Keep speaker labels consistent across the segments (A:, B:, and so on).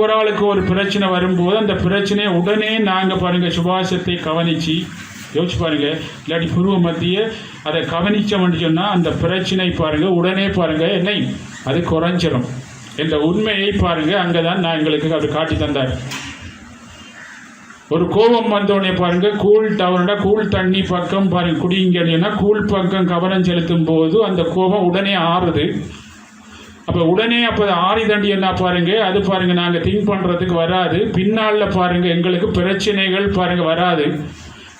A: ஒரு ஆளுக்கு ஒரு பிரச்சனை வரும்போது அந்த பிரச்சனையை உடனே நாங்கள் பாருங்கள் சுபாஷத்தை கவனித்து யோசிச்சு பாருங்கள் இல்லாட்டி புருவ மத்திய அதை கவனித்தோம்னு சொன்னால் அந்த பிரச்சனை பாருங்கள் உடனே பாருங்கள் என்னை அது குறைஞ்சிடும் இந்த உண்மையை பாருங்கள் அங்கே தான் நான் எங்களுக்கு அவர் காட்டி தந்தார். ஒரு கோபம் வந்தோடனே பாருங்க கூழ் தவறுடா கூழ் தண்ணி பக்கம் பாருங்க குடிங்கன்னா கூழ் பக்கம் கவனம் செலுத்தும் போது அந்த கோபம் உடனே ஆறுது. அப்போ உடனே அப்போ ஆறி தண்டி என்ன பாருங்க அது பாருங்க நாங்கள் திங்க் பண்ணுறதுக்கு வராது. பின்னால் பாருங்க எங்களுக்கு பிரச்சனைகள் பாருங்க வராது.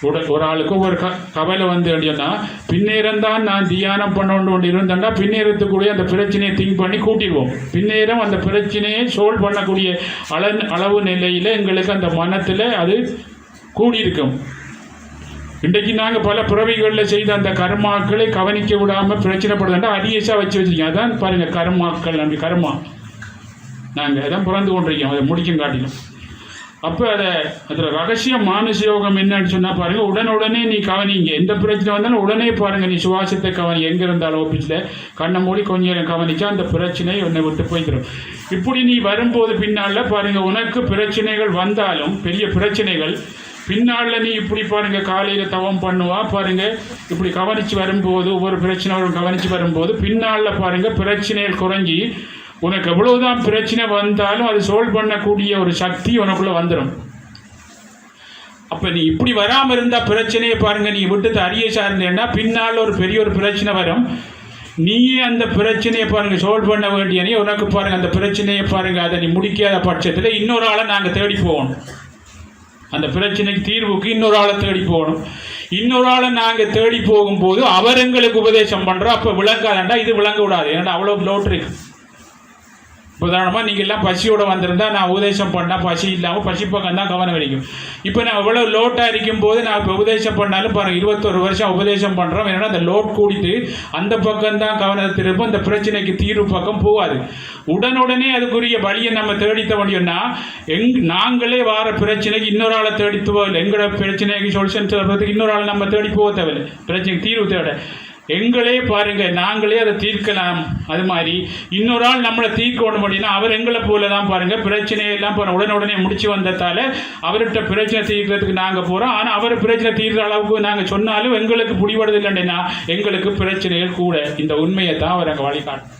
A: உட ஒரு ஆளுக்கு ஒரு க கவலை வந்து அப்படின்னா பின்னேரம் தான் நான் தியானம் பண்ணணும் ஒன்று இருந்தேன்னா பின்னேரத்துக்குள்ளே அந்த பிரச்சனையை திங்க் பண்ணி கூட்டிடுவோம். பின்னேரம் அந்த பிரச்சனையை சோல்வ் பண்ணக்கூடிய அள அளவு நிலையில் எங்களுக்கு அந்த மனத்தில் அது கூடியிருக்கும். இன்றைக்கு நாங்கள் பல பிறவிகளில் செய்த அந்த கர்மாக்களை கவனிக்க விடாமல் பிரச்சனைப்படுதுண்டா அரியஸாக வச்சு வச்சுருக்கீங்க. அதான் பாருங்கள் கர்மாக்கள் அப்படி கர்மா. நாங்கள் அதான் பிறந்து கொண்டிருக்கோம். அதை முடிக்கும் காட்டிலும். அப்போ அதை அதில் ரகசிய மானுஷ யோகம் என்னன்னு சொன்னால் பாருங்கள் உடனுடனே நீ கவனிங்க. எந்த பிரச்சனை வந்தாலும் உடனே பாருங்கள் நீ சுவாசத்தை கவனி. எங்கே இருந்தாலும் ஆஃபீஸில் கண்ணை மூடி கொஞ்ச நேரம் கவனிச்சா அந்த பிரச்சனை உன்னை விட்டு போய்த்திடும் இப்படி நீ வரும்போது பின்னால் பாருங்கள் உனக்கு பிரச்சனைகள் வந்தாலும் பெரிய பிரச்சனைகள் பின்னால் நீ இப்படி பாருங்க காலையில் தவம் பண்ணுவா பாருங்க. இப்படி கவனிச்சு வரும்போது ஒவ்வொரு பிரச்சனைகளும் கவனிச்சு வரும்போது பின்னால் பாருங்க பிரச்சனைகள் குறைஞ்சி உனக்கு எவ்வளவுதான் பிரச்சனை வந்தாலும் அது சோல்வ் பண்ணக்கூடிய ஒரு சக்தி உனக்குள்ள வந்துடும் அப்ப நீ இப்படி வராம இருந்தா பிரச்சனையை பாருங்க நீ விட்டு அறிய சார்ந்தேன்னா பின்னால் ஒரு பெரிய ஒரு பிரச்சனை வரும். நீயே அந்த பிரச்சனையை பாருங்க சோல்வ் பண்ண வேண்டிய உனக்கு பாருங்க அந்த பிரச்சனையை பாருங்க அதை நீ முடிக்காத பட்சத்தில் இன்னொரு ஆளை நாங்கள் தேடி போவோம் அந்த பிரச்சனைக்கு தீர்வுக்கு இன்னொரு ஆளை தேடி போகணும். இன்னொரு ஆளை நாங்கள் தேடி போகும்போது அவர் எங்களுக்கு உபதேசம் பண்ணுறோம் அப்போ விளங்காதாண்டா? இது விளங்க விடாது. ஏன்னா அவ்வளோ லோட் இருக்குது உதாரணமாக நீங்கள் எல்லாம் பசியோட வந்திருந்தால் நான் உபதேசம் பண்ணால் பசி இல்லாமல் பசி பக்கம் தான் கவனம் கிடைக்கும் இப்போ நான் இவ்வளோ லோட்டாக இருக்கும் போது நான் இப்போ உபதேசம் பண்ணாலும் பாருங்கள் இருபத்தொரு வருஷம் உபதேசம் பண்ணுறோம் என்னென்னா அந்த லோட் கூடிட்டு அந்த பக்கம் தான் கவனத்தை திரும்ப அந்த பிரச்சனைக்கு தீர்வு பக்கம் போகாது. உடனுடனே அதுக்குரிய வழியை நம்ம தேடித்த முடியும்னா எங் நாங்களே வார பிரச்சனைக்கு இன்னொரு ஆளை தேடி போகல எங்களோட பிரச்சனைக்கு சொல்யூஷன் சொல்கிறதுக்கு இன்னொரு ஆளை நம்ம தேடி போக தேவையில்லை. பிரச்சனைக்கு தீர்வு தேவை எங்களே பாருங்க நாங்களே அதை தீர்க்கலாம். அது மாதிரி இன்னொரு ஆள் நம்மளை தீர்க்கணும் அப்படின்னா அவர் எங்களை போல தான் பாருங்க பிரச்சனையெல்லாம் பாருங்க உடனுடனே முடிச்சு வந்ததால அவர்கிட்ட பிரச்சனை தீர்க்கிறதுக்கு நாங்கள் போகிறோம் ஆனால் அவர் பிரச்சனை தீர்க்கிற அளவுக்கு நாங்கள் சொன்னாலும் எங்களுக்கு பிடிபடுறது இல்லைன்னா எங்களுக்கு பிரச்சனைகள் கூட. இந்த உண்மையை தான் அவர் அங்கே வழிகாட்டும்